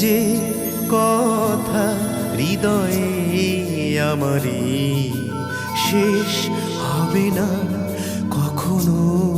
যে কথা হৃদয়ে আমারি শেষ হবে না কখনো।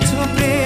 to be.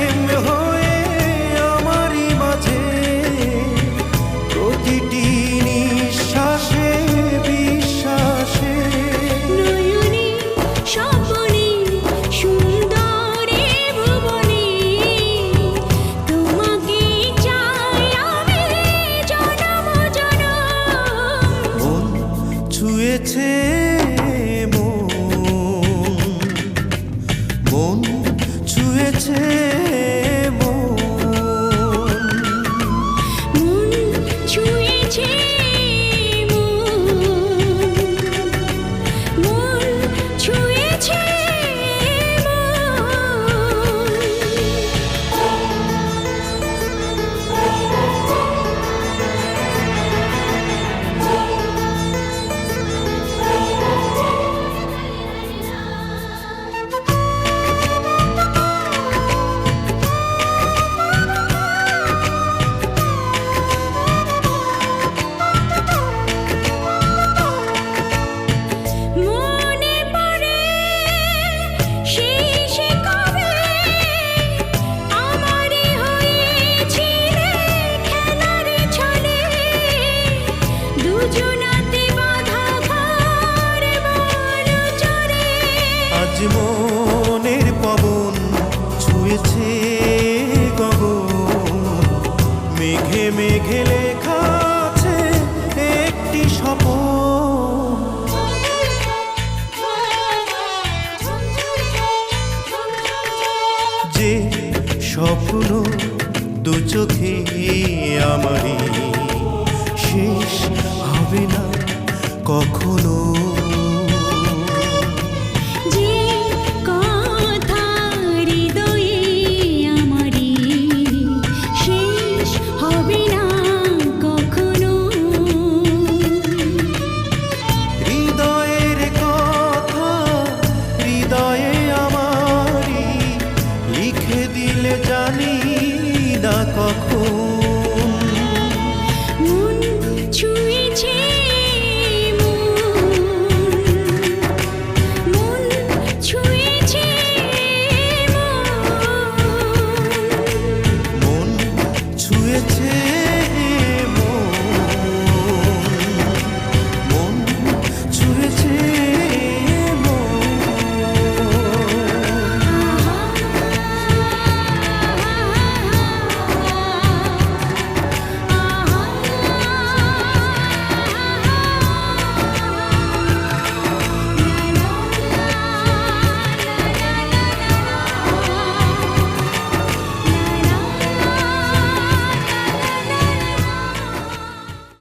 মনের পবন ছুঁয়েছে গগন। মেঘে মেঘে লেখা আছে একটি স্বপন। যে স্বপ্ন দু চোখে আমারই, শেষ হবে না কখনো। 我哭